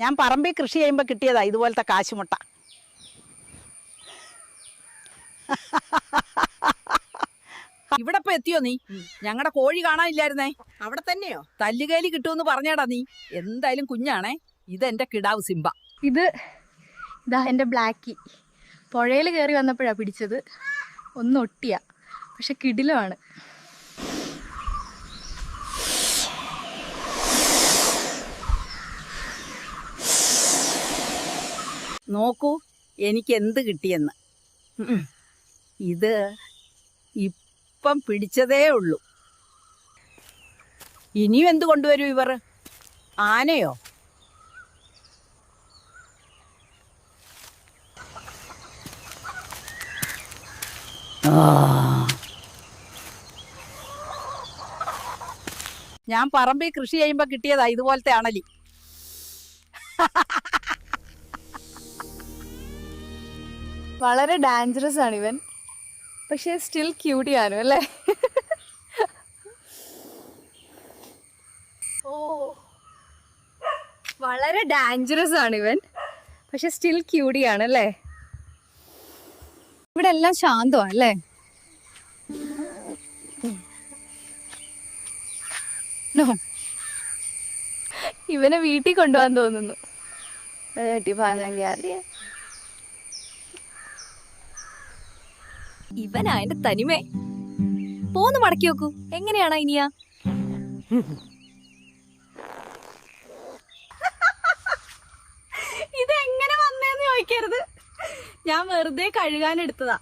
ഞാൻ പറമ്പിൽ കൃഷി ചെയ്യുമ്പോൾ കിട്ടിയതാ ഇതുപോലത്തെ കാശുമുട്ട. ഇവിടെ ഇപ്പൊ എത്തിയോ നീ? ഞങ്ങളുടെ കോഴി കാണാനില്ലായിരുന്നേ? അവിടെ തന്നെയോ? തല്ലുകേലി കിട്ടുമെന്ന് പറഞ്ഞാടാ നീ. എന്തായാലും കുഞ്ഞാണേ ഇത് എന്റെ കിടാവ് സിംബ. ഇത് ഇതാ എന്റെ ബ്ലാക്കി. പുഴയിൽ കയറി വന്നപ്പോഴാണ് പിടിച്ചത്. ഒന്ന് ഒട്ടിയ. പക്ഷെ കിടിലമാണ്. നോക്കൂ എനിക്ക് എന്ത് കിട്ടിയെന്ന്. ഇത് ഇപ്പം പിടിച്ചതേ ഉള്ളൂ. ഇനിയും എന്ത് കൊണ്ടുവരും ഇവർ? ആനയോ? ഞാൻ പറമ്പിൽ കൃഷി ചെയ്യുമ്പോൾ കിട്ടിയതാ ഇതുപോലത്തെ അണലി. വളരെ ഡാഞ്ചറസ് ആണ് ഇവൻ. പക്ഷേ സ്റ്റിൽ ക്യൂട്ടി ആണ് അല്ലേ? ഓ വളരെ ഡാഞ്ചറസ് ആണ് ഇവൻ. പക്ഷെ സ്റ്റിൽ ക്യൂട്ടി ആണ് അല്ലേ? ഇവിടെ എല്ലാം ശാന്തമാണ് അല്ലേ. ഇവനെ വീട്ടിൽ കൊണ്ടുപോകാൻ തോന്നുന്നു. ഇവനാ എന്റെ തനിമേ. പോന്ന് മടക്കി നോക്കൂ എങ്ങനെയാണോ ഇനിയാ? ഇതെങ്ങനെ വന്നേന്ന് ചോദിക്കരുത്. ഞാൻ വെറുതെ കഴുകാൻ എടുത്തതാ